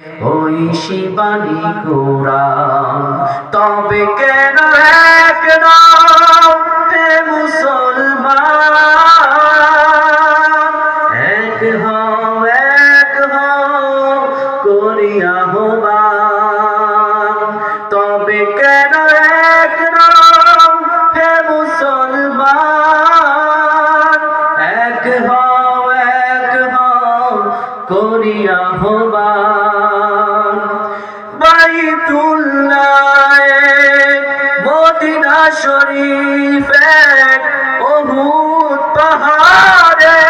ওই শিবানী কোরআন তবে কেন এক হে মুসলমান? এক হও এক হও করিয়া হবান। তবে কেন এক হে মুসলমান? এক হও এক হও করিয়া হবান। মদিনা শরীফ এক অভূত পাহাড়ে,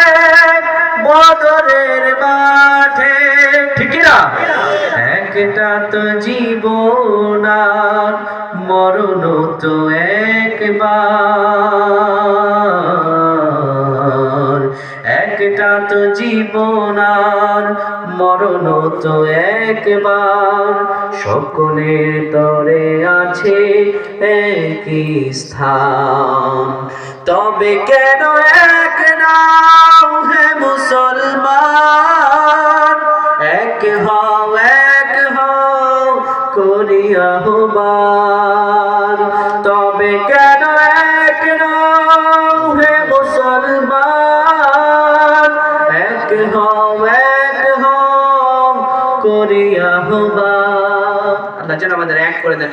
বদরের মাঠে। ঠিক না? একটা তো জীবন মরণ তো একবার। একটা তো জীবন আর, মরণ তো একবার। সকলের তরে আছে একই স্থান। তবে কেন এক নাও হে মুসলমান? এক হও এক হও, করিয়া হবার তবে কেন হও করিয়া হবার আল্লাহ যেন আমাদের এক করে দেন।